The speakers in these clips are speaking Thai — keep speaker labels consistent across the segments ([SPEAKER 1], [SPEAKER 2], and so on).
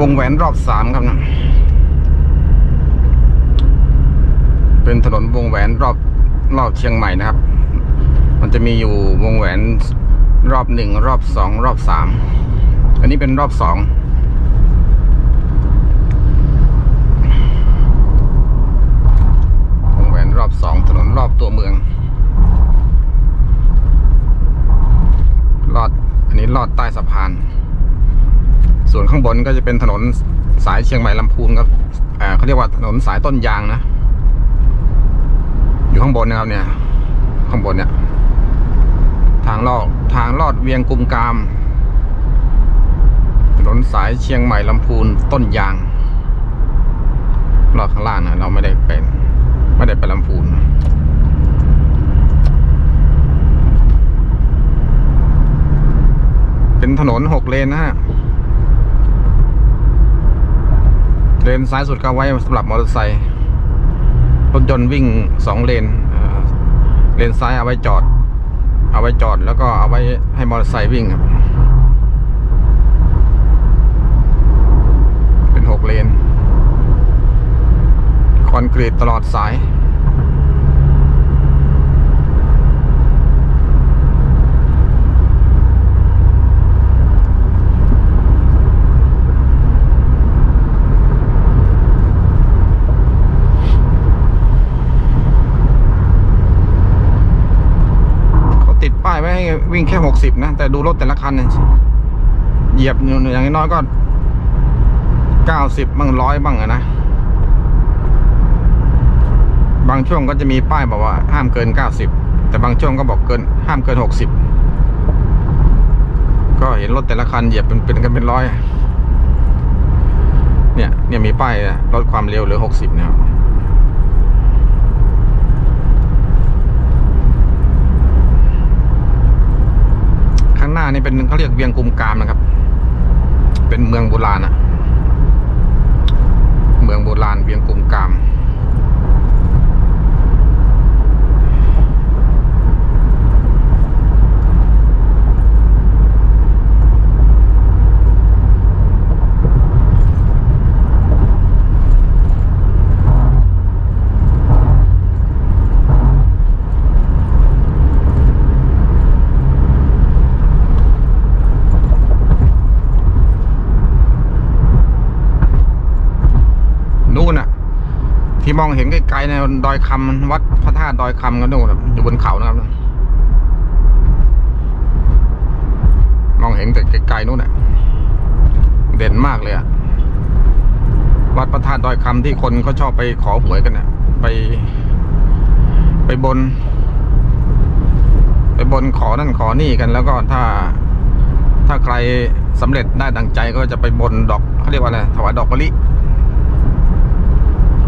[SPEAKER 1] วงแหวนรอบสามครับนะ เป็นถนนวงแหวนรอบรอบเชียงใหม่นะครับ มันจะมีอยู่วงแหวนรอบหนึ่งรอบสองรอบสาม อันนี้เป็นรอบสองวงแหวนรอบสองถนนรอบตัวเมือง ลอด อันนี้ลอดใต้สะพาน ส่วนข้างบนก็จะเป็นถนนสายเชียงใหม่ลำพูนครับอ่าเขาเรียกว่าถนนสายต้นยางนะ อยู่ข้างบนนะครับเนี่ย ข้างบนเนี่ย ทางลอดทางลอดเวียงกุมกาม ถนนสายเชียงใหม่ลำพูนต้นยางลอดข้างล่างนะเราไม่ได้เป็นไม่ได้ไปลำพูนเป็นถนนหกเลนนะฮะ เลนซ้ายสุดก็ไว้สำหรับมอเตอร์ไซค์รถยนต์วิ่งสองเลนเอ่อเลนซ้ายเอาไว้จอด เอาไว้จอดแล้วก็เอาไว้ให้มอเตอร์ไซค์วิ่งครับ เป็นหกเลน คอนกรีตตลอดสาย เขาติดป้ายไวิ่งแค่หกสิบนะ แต่ดูรถแต่ละคันเนี่ยเหยียบอย่างน้อยก็เก้าสิบบ้างร้อยบ้างอะนะ บางช่วงก็จะมีป้ายบอกว่าห้ามเกินเก้าสิบแต่บางช่วงก็บอกเกินห้ามเกินหกสิบก็เห็นรถแต่ละคันเหยียบเป็นเป็นกันเป็นร้อยเนี่ยเนี่ยมีป้ายลดความเร็วเหลือหกสิบเนะครับข้างหน้านี่ เป็นเขาเรียกเวียงกุมกามนะครับ เป็นเมืองโบราณอะเมืองโบราณเวียงกุมกาม นู่นน่ะ ที่ มองเห็นไกลๆในดอยคำวัดพระธาตุดอยคำกันนู่นอยู่บนเขานะครับ มองเห็นแต่ไกลๆนู่นน่ะ เด่นมากเลยอะวัดพระธาตุดอยคำที่คนเขาชอบไปขอหวยกันน่ะ ไป ไปบน ไปบนขอนั่นขอนี่กัน แล้วก็ถ้า ถ้าใครสำเร็จได้ดังใจก็จะไปบนดอกเขาเรียกว่าอะไรถวายดอกมะลิ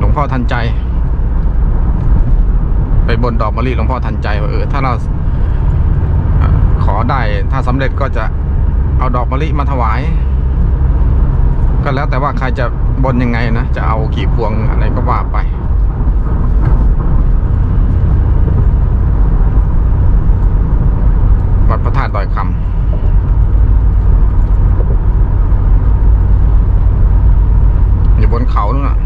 [SPEAKER 1] หลวงพ่อทันใจ ไปบนดอกมะลิหลวงพ่อทันใจว่าเออถ้าเราขอได้ถ้าสำเร็จก็จะเอาดอกมะลิมาถวาย ก็แล้วแต่ว่าใครจะบนยังไงนะ จะเอากี่พวงอะไรก็ว่าไป วัดพระธาตุดอยคำอยู่บนเขานู่นน่ะ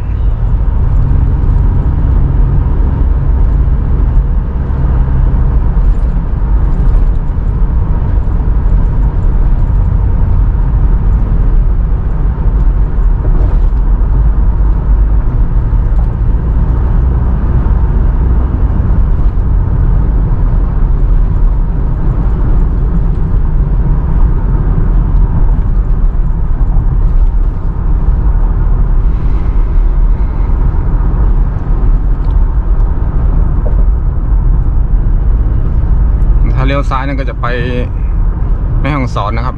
[SPEAKER 1] ถ้าเลี้ยว ซ้ายนั่นก็จะไปแม่ฮ่องสอนนะครับ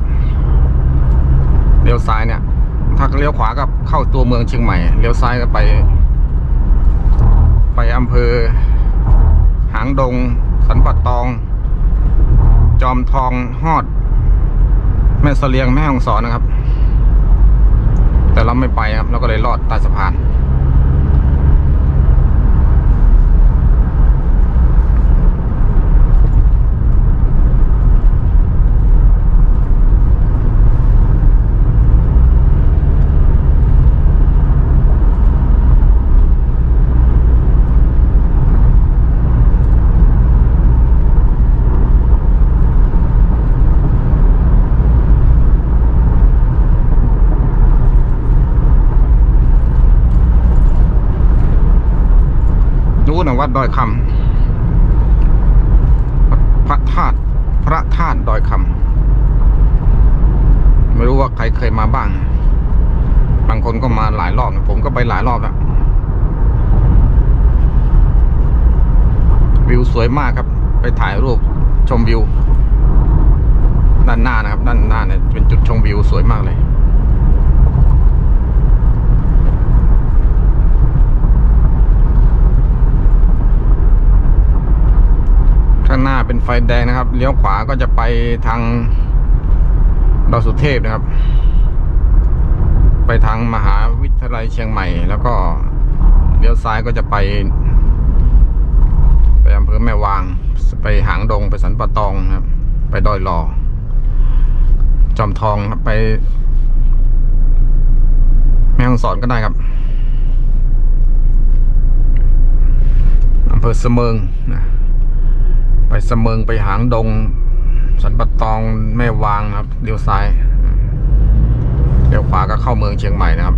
[SPEAKER 1] เลี้ยวซ้ายเนี่ย ถ้าเลี้ยวขวาก็เข้าตัวเมืองเชียงใหม่เลี้ยวซ้ายก็ไป ไปอำเภอ หางดง สันปัดตอง จอมทองฮอด แม่เสลียงแม่ฮ่องสอนนะครับ แต่เราไม่ไปครับเราก็เลยลอดใต้สะพาน วัดดอยคำพระธาตุพระธาตุดอยคำไม่รู้ว่าใครเคยมาบ้าง บางคนก็มาหลายรอบนะผมก็ไปหลายรอบแล้ววิวสวยมากครับ ไปถ่ายรูปชมวิว ด้านหน้านะครับ ด้านหน้าเนี่ยเป็นจุดชมวิวสวยมากเลยางหน้าเป็นไฟแดงนะครับ เลี้ยวขวาก็จะไปทางดอยสุเทพนะครับ ไปทางมหาวิทยาลัยเชียงใหม่ แล้วก็เลี้ยวซ้ายก็จะไป ไปอำเภอแม่วาง ไปหางดงไปสันปะตองครับ ไปดอยหลอจอมทองครับไป แม่ฮ่องสอนก็ได้ครับอำเภอเสมิงนะ ไปเสมิงไปหางดง สันปะตองแม่วางครับเลี้ยวซ้ายเลี้ยวขวาก็เข้าเมืองเชียงใหม่นะครับ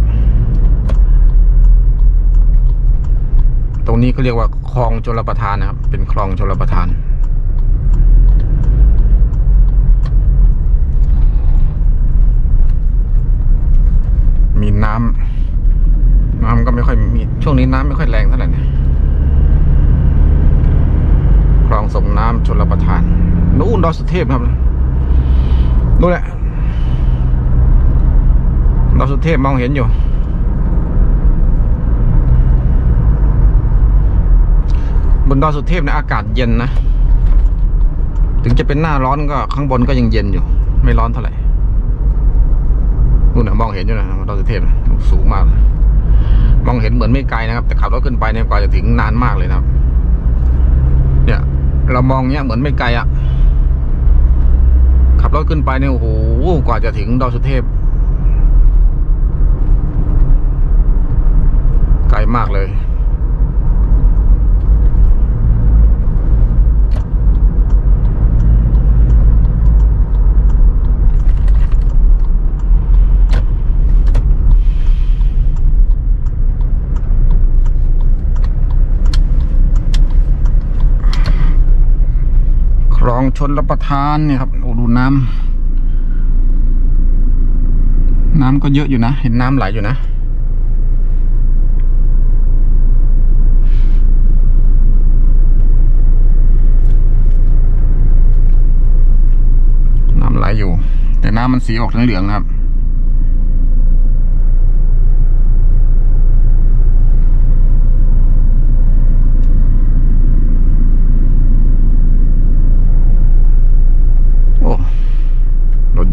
[SPEAKER 1] ตรงนี้เขาเรียกว่าคลองชลประทานนะครับ เป็นคลองชลประทานมีน้ำน้ำก็ไม่ค่อยมีช่วงนี้น้ำไม่ค่อยแรงเท่าไหร่นะ คลองส่งน้ำชลประทาน นู่นดอยสุเทพครับนู่นแหละดอยสุเทพมองเห็นอยู่ บนดอยสุเทพเนี่ยอากาศเย็นนะ ถึงจะเป็นหน้าร้อนก็ข้างบนก็ยังเย็นอยู่ ไม่ร้อนเท่าไหร่นู่นนะมองเห็นอยู่นะดอยสุเทพสูงมากเลยมองเห็นเหมือนไม่ไกลนะครับ แต่ขับรถขึ้นไปเนี่ยกว่าจะถึงนานมากเลยนะครับ เรามองเนี้ยเหมือนไม่ไกลอะขับรถขึ้นไปเนี่ยโอ้โหกว่าจะถึงดอยสุเทพ ไกลมากเลย คล องชนรับประทานเนี่ยครับโอ้ดูน้ำน้ำก็เยอะอยู่นะ เห็นน้ำไหลอยู่นะน้ำไหลอยู่ แต่น้ำมันสีออกเหลืองๆนะครับ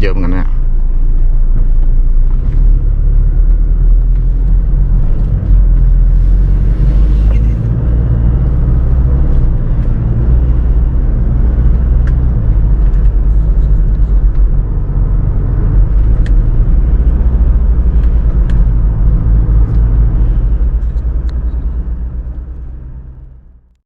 [SPEAKER 1] เยอะเหมือนกันนะ